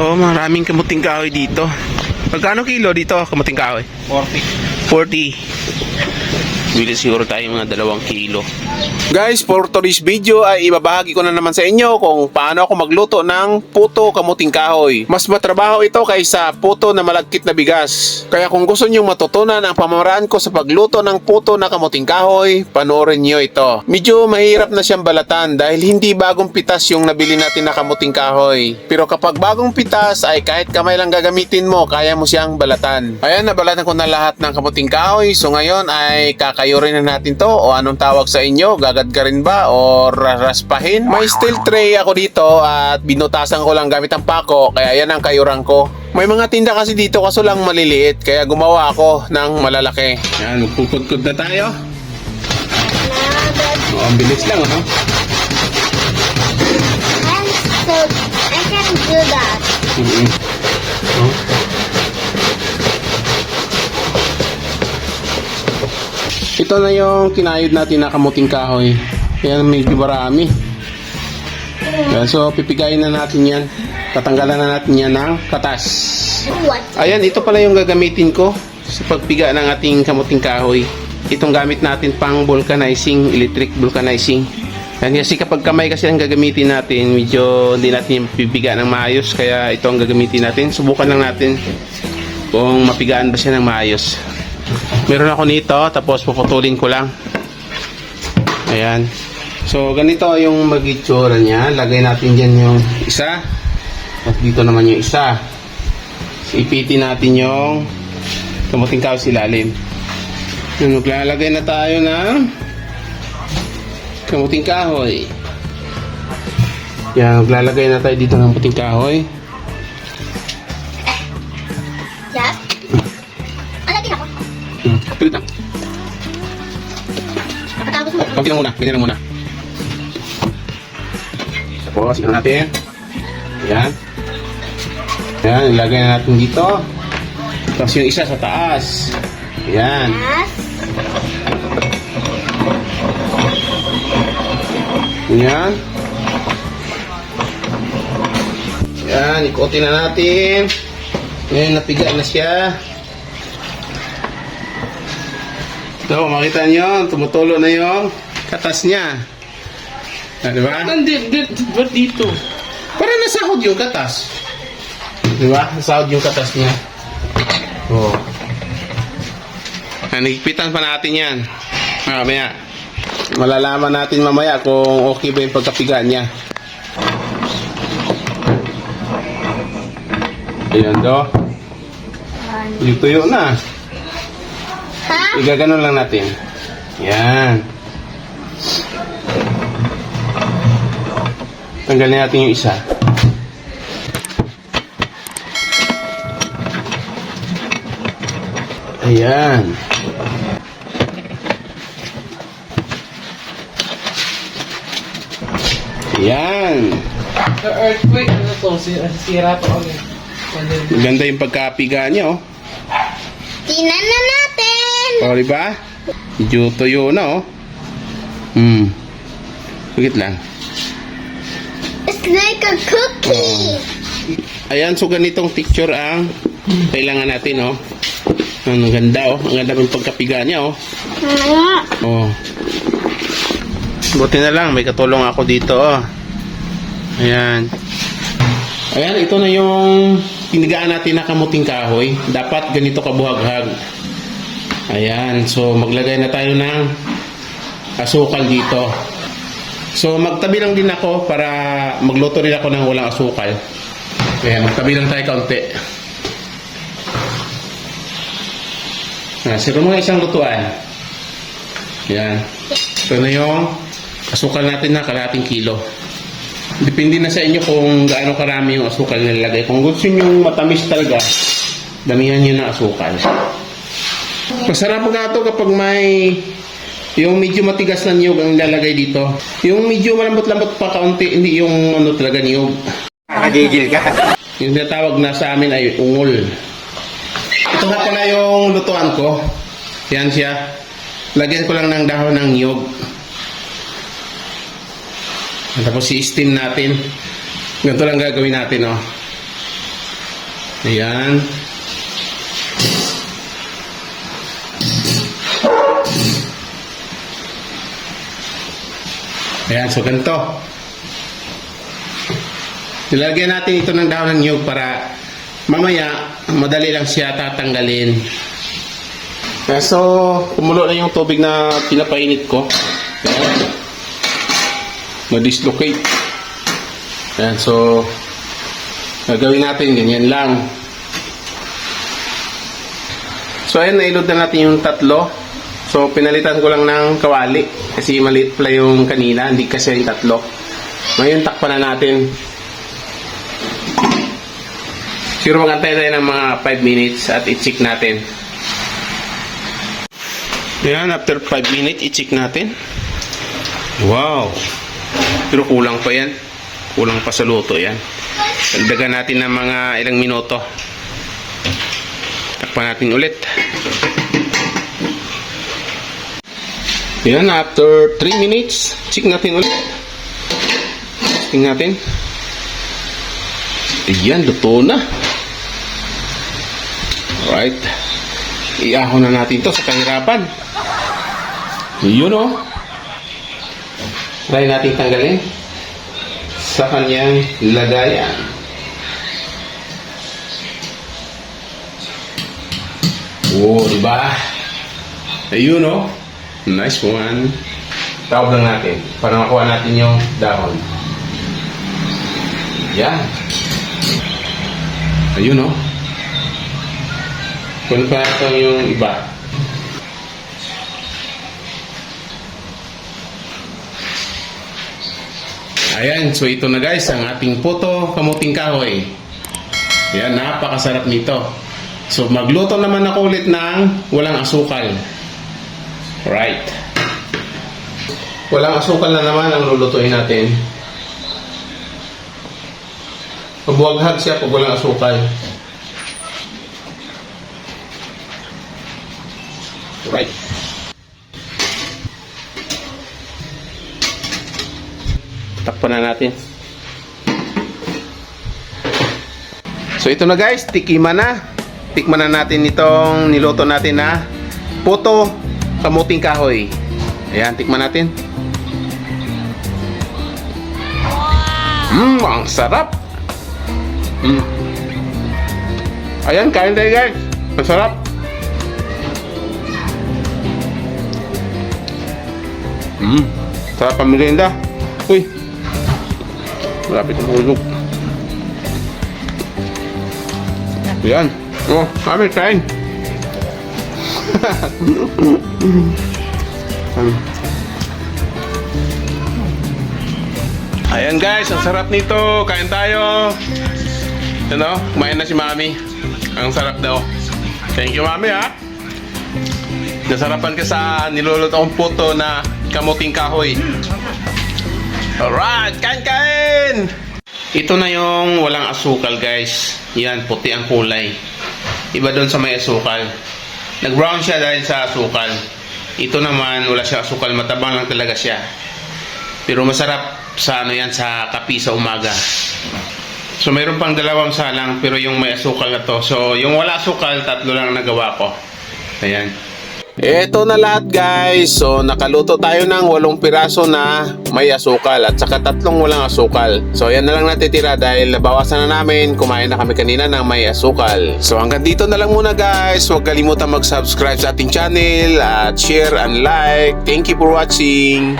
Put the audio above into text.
Oo, maraming kamuting kahoy dito. Magkano kilo dito, kamuting kahoy? 40. 40. Bili siguro tayo mga dalawang kilo. Guys, for today's video ay ibabahagi ko na naman sa inyo kung paano ako magluto ng puto kamuting kahoy. Mas matrabaho ito kaysa puto na malagkit na bigas. Kaya kung gusto nyo matutunan ang pamaraan ko sa pagluto ng puto na kamuting kahoy, panoorin nyo ito. Medyo mahirap na siyang balatan dahil hindi bagong pitas yung nabili natin na kamuting kahoy. Pero kapag bagong pitas ay kahit kamay lang gagamitin mo, kaya mo siyang balatan. Ayan, nabalatan ko na lahat ng kamuting kahoy. So ngayon ay kakayurin na natin to o anong tawag sa inyo? Gagadgarin ba o raspahin? May steel tray ako dito at binutasan ko lang gamit ang pako kaya yan ang kayuran ko. May mga tinda kasi dito kaso lang maliliit kaya gumawa ako ng malalaki. Yan, magpupudkod na tayo. Oh, ang bilis lang, ano? I'm so I can do that. Mm-hmm. Oh. Ito na yung kinayod natin na kamuting kahoy. Yan, medyo marami. Yan, so, pipigayin na natin yan. Tatanggalan na natin yan ng katas. Ayan, ito pala yung gagamitin ko sa pagpiga ng ating kamuting kahoy. Itong gamit natin pang vulcanizing, electric vulcanizing. Yan, kasi kapag kamay kasi ang gagamitin natin, medyo hindi natin pipiga ng maayos. Kaya ito ang gagamitin natin. Subukan lang natin kung mapigaan ba siya ng maayos. Meron ako nito, tapos puputulin ko lang. Ayan. So, ganito yung mag-itsura niya. Lagay natin dyan yung isa. At dito naman yung isa. Ipitin natin yung kamuting kahoy sa ilalim. Yun, maglalagay na tayo ng kamuting kahoy. Yan, maglalagay na tayo dito ng kamuting kahoy. Hmm, pilit lang. Nakatapos mo. Kunti muna, ganyan lang muna. Tapos, ito natin. Yan. Yan, ilagay na natin dito. Tapos yung isa sa taas. Yan. Yes. Yan. Yan, ikutin na natin. Ngayon, napiga na siya. Ito, makita nyo, tumutulo na yung katas niya. Ah, di ba? Hindi, di, ba't dito? Para nasahod yung katas. Di ba? Nasahod yung katas niya. Oo. Oh. Nagpitan pa natin yan. Mamaya. Malalaman natin mamaya kung okay ba yung pagkapiga niya. Ayan do. Yung tuyo na. Igaganon lang natin. Yan. Tanggalin natin yung isa. Ayan. Ayan. The earthquake, ano to? Si- Sira to. Ano yun? Maganda yung pagkapiga niya, oh. Tinan na natin. O, di ba? Medyo tuyo na, oh. Hmm. Sagit lang. It's like a cookie. Ayan, so ganitong picture ang kailangan natin, oh. Ang ganda, oh. Ang ganda ng pagkapiga niya, oh. Oh. Buti na lang, may katulong ako dito, oh. Ayan. Ayan, ito na yung pinigaan natin na kamuting kahoy. Dapat ganito kabuhaghag. Ayan, so maglagay na tayo ng asukal dito. So magtabi lang din ako para magluto rin ako ng walang asukal. Ayan, magtabi lang tayo kaunti. Ah, siro mo isang lutuan. Yan. Ito na yung asukal natin na kalating kilo. Depende na sa inyo kung gaano karami yung asukal na nilagay. Kung gusto nyo matamis talaga, damihan nyo ng asukal. Masarap nga ito kapag may yung medyo matigas na niyog ang lalagay dito. Yung medyo malambot-lambot pa kaunti, hindi yung ano talaga niyog. Nakagigil ka. Yung tinatawag na sa amin ay ungol. Ito na pala yung lutuan ko. Yan siya. Lagyan ko lang ng dahon ng niyog. Tapos i-steam natin. Ganito lang gagawin natin, oh. Ayan. Ayan, so ganito. Nilagyan natin ito ng dahon ng nyug para mamaya madali lang siya tatanggalin. Kaya so, kumulo na yung tubig na pinapainit ko. Ayan. Ma-dislocate. Ayan, so gagawin natin ganyan lang. So ayan, nailod na natin yung tatlo. So pinalitan ko lang ng kawali kasi maliit pala yung kanina, hindi kasi yung tatlo. Ngayon takpan na natin. Siguro magantay tayo ng mga 5 minutes at i-check natin. Ayan, after 5 minutes, i-check natin. Wow! Pero kulang pa yan. Kulang pa sa luto yan. Dagdagan natin ng mga ilang minuto. Takpan natin ulit. Yan, after 3 minutes, check natin ulit. Check natin. Ayan, luto na. Alright. Iahon na natin to sa kahirapan. Yun o. Try natin tanggalin sa kanyang lagayan. Oh, di ba? Ayun oh. Nice one. Tawag lang natin para makuha natin yung dahon. Yan. Ayun oh. Kunin pa natin yung iba. Ayan, so ito na guys, ang ating puto kamuting kahoy. Ayan, napakasarap nito. So magluto naman ako ulit ng walang asukal. Right. Walang asukal na naman ang lulutuin natin. Mabuwaghag siya pag walang asukal. Right. Takpan na natin. So ito na guys, tikiman na. Tikman na natin itong niluto natin na puto kamuting kahoy. Ayan, tikman natin. Mmm, ang sarap. Mm. Ayan, kain tayo guys. Ang sarap. Mmm, sarap ang merienda. Uy, Malapit ang hulog. Yan. Oh, kami kain. Ayan guys, ang sarap nito. Kain tayo. Ano, kumain na si Mami. Ang sarap daw. Thank you Mami ha. Nasarapan ka sa niluluto kong puto na kamuting kahoy. Alright, kain kain! Ito na yung walang asukal guys. Yan, puti ang kulay. Iba doon sa may asukal. Nag-brown siya dahil sa asukal. Ito naman, wala siya asukal. Matabang lang talaga siya. Pero masarap sa ano yan, sa kapi sa umaga. So mayroon pang dalawang salang pero yung may asukal na to. So yung wala asukal, tatlo lang ang nagawa ko. Ayan. Ito na lahat guys. So nakaluto tayo ng walong piraso na may asukal at saka tatlong walang asukal. So yan na lang natitira dahil nabawasan na namin. Kumain na kami kanina ng may asukal. So hanggang dito na lang muna guys. Huwag kalimutan mag-subscribe sa ating channel at share and like. Thank you for watching.